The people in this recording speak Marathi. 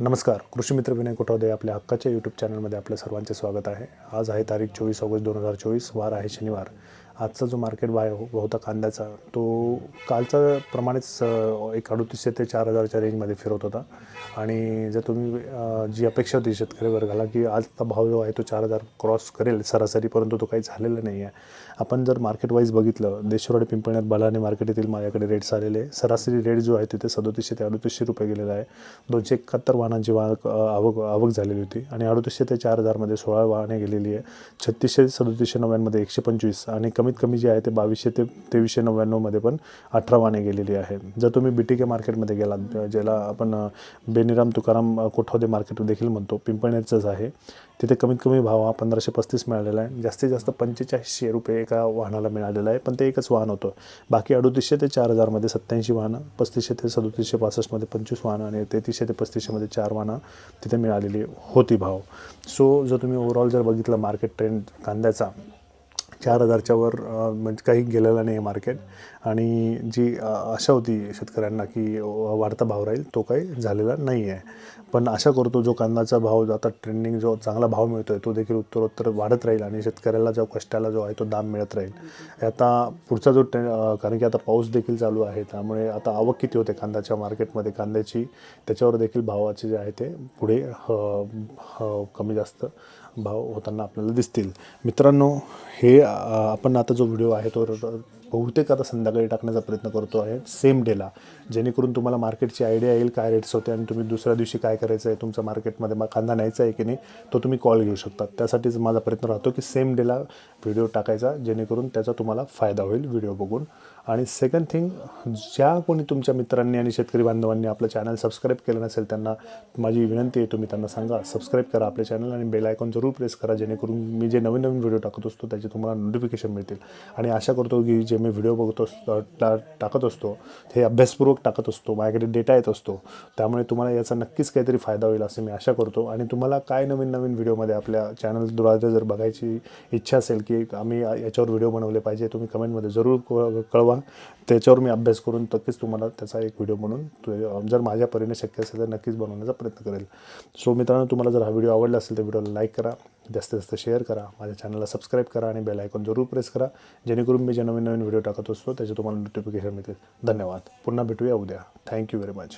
नमस्कार. कृषी मित्र विनय कोठावदे आपल्या हक्काच्या यूट्यूब चॅनलमध्ये आपल्या सर्वांचे स्वागत आहे. आज आहे तारीख चोवीस ऑगस्ट दोन हजार चोवीस. वार आहे शनिवार. आजचा जो मार्केट बाय हो- होता कांद्याचा तो कालचा प्रमाणेच एक अडतीसशे ते चार हजारच्या रेंजमध्ये फिरत होता. आणि जर तुम्ही जी अपेक्षा होती शेतकरी वर्गाला की आजचा भाव जो आहे तो चार हजार क्रॉस करेल सरासरी परंतु तो काही झालेला नाही आहे. आपण जर मार्केट वाईज बघितलं देशवाडी पिंपळण्यात बलाने मार्केट येथील माझ्याकडे रेट्स आलेले आहे. सरासरी रेट जो आहे तिथे सदोतीसशे ते अडतीसशे रुपये गेलेला आहे. दोनशे एकाहत्तर वाहनांची वाहक आवक आवक झालेली होती. आणि अडतीसशे ते चार हजारमध्ये सोळा वाहने गेलेली आहे. छत्तीसशे सदोतीसशे नव्याण्णवमध्ये एकशे पंचवीस आणि कमी कमीत कमी जे आहे ते बावीसशे ते तेवीसशे नव्याण्णवमध्ये पण अठरा वाहने गेलेली आहे. जर तुम्ही बी टी के मार्केटमध्ये गेलात ज्याला आपण बेनिराम तुकाराम कोठावदे मार्केट देखील म्हणतो पिंपळनेरचंच आहे. तिथे कमीत कमी भाव हा पंधराशे पस्तीस मिळालेला आहे. जास्तीत जास्त पंचेचाळीसशे रुपये एका वाहनाला मिळालेला आहे पण ते एकच वाहन होतं. बाकी अडतीसशे ते चार हजारमध्ये सत्त्याऐंशी वाहनं पस्तीसशे ते सदोतीसशे पासष्टमध्ये पंचवीस वाहनं आणि तेहतीसशे ते पस्तीसशेमध्ये चार वाहनं तिथे मिळालेली होती भाव. सो जर तुम्ही ओव्हरऑल जर बघितलं मार्केट ट्रेंड कांद्याचा चार हजारच्या वर म्हणजे काही गेलेलं नाही आहे मार्केट. आणि जी आशा होती शेतकऱ्यांना की वाढता भाव राहील तो काही झालेला नाही आहे पण आशा करतो जो कांद्याचा भाव जो आता ट्रेंडिंग जो चांगला भाव मिळतो आहे तो देखील उत्तरोत्तर वाढत राहील आणि शेतकऱ्याला जो कष्टाला जो आहे तो दाम मिळत राहील. आता पुढचा जो ट्रेंड कारण की आता पाऊस देखील चालू आहे त्यामुळे आता आवक किती होते कांद्याच्या मार्केटमध्ये? कांद्याची त्याच्यावर देखील भावाचे जे आहे ते पुढे ह- ह- कमी जास्त भाव होताना आपल्याला दिसतील. मित्रांनो हे आपण आता जो व्हिडिओ आहे तो बहुतेक आता संध्याकाळी टाकण्याचा प्रयत्न करतो आहे. सेम डेला जेणेकरून तुम्हाला मार्केटची आयडिया येईल काय रेट्स होते आणि तुम्ही दुसऱ्या दिवशी काय करायचं आहे तुमचा मार्केटमध्ये मग कांदा न्यायचा आहे की नाही तो तुम्ही कॉल घेऊ शकता. त्यासाठीच माझा प्रयत्न राहतो की सेम डेला व्हिडिओ टाकायचा जेणेकरून त्याचा तुम्हाला फायदा होईल व्हिडिओ बघून. आणि सेकंड थिंग ज्या कोणी तुमच्या मित्रांनी आणि शेतकरी बांधवांनी आपलं चॅनल सबस्क्राईब केलं नसेल त्यांना माझी विनंती आहे तुम्ही त्यांना सांगा. सबस्क्राईब करा आपले चॅनल आणि बेल आयकॉन जरूर प्रेस करा जेणेकरून मी जे नवीन नवीन व्हिडिओ टाकत असतो त्याचे तुम्हाला नोटिफिकेशन मिळतील. आणि आशा करतो की जे मी व्हिडिओ बघतो असतो टाकत असतो. हे अभ्यासपूर्वक टाकत असतो. माझ्याकडे डेटा येत असतो. त्यामुळे तुम्हाला याचा नक्कीच काहीतरी फायदा होईल असं मी आशा करतो. आणि तुम्हाला काय नवीन नवीन व्हिडिओमध्ये आपल्या चॅनलद्वारे जर बघायची इच्छा असेल की आम्ही याच्यावर व्हिडिओ बनवले पाहिजे तुम्ही कमेंटमध्ये जरूर कळवा. त्याच्यावर मी अभ्यास करून नक्कीच तुम्हाला त्याचा एक व्हिडिओ बनवून जर माझ्या परीने शक्य असेल तर नक्कीच बनवण्याचा प्रयत्न करेल. सो मित्रांनो तुम्हाला जर हा व्हिडिओ आवडला असेल तर व्हिडिओला लाईक करा. जास्तीत जास्त शेअर करा. माझ्या चॅनलला सबस्क्राईब करा आणि बेल आयकॉन जरूर प्रेस करा. जेणेकरून मी जे नवीन नवीन व्हिडिओ टाकत असतो त्याचे तुम्हाला नोटिफिकेशन मिळतील. धन्यवाद. पुन्हा भेटूया उद्या. Thank you very much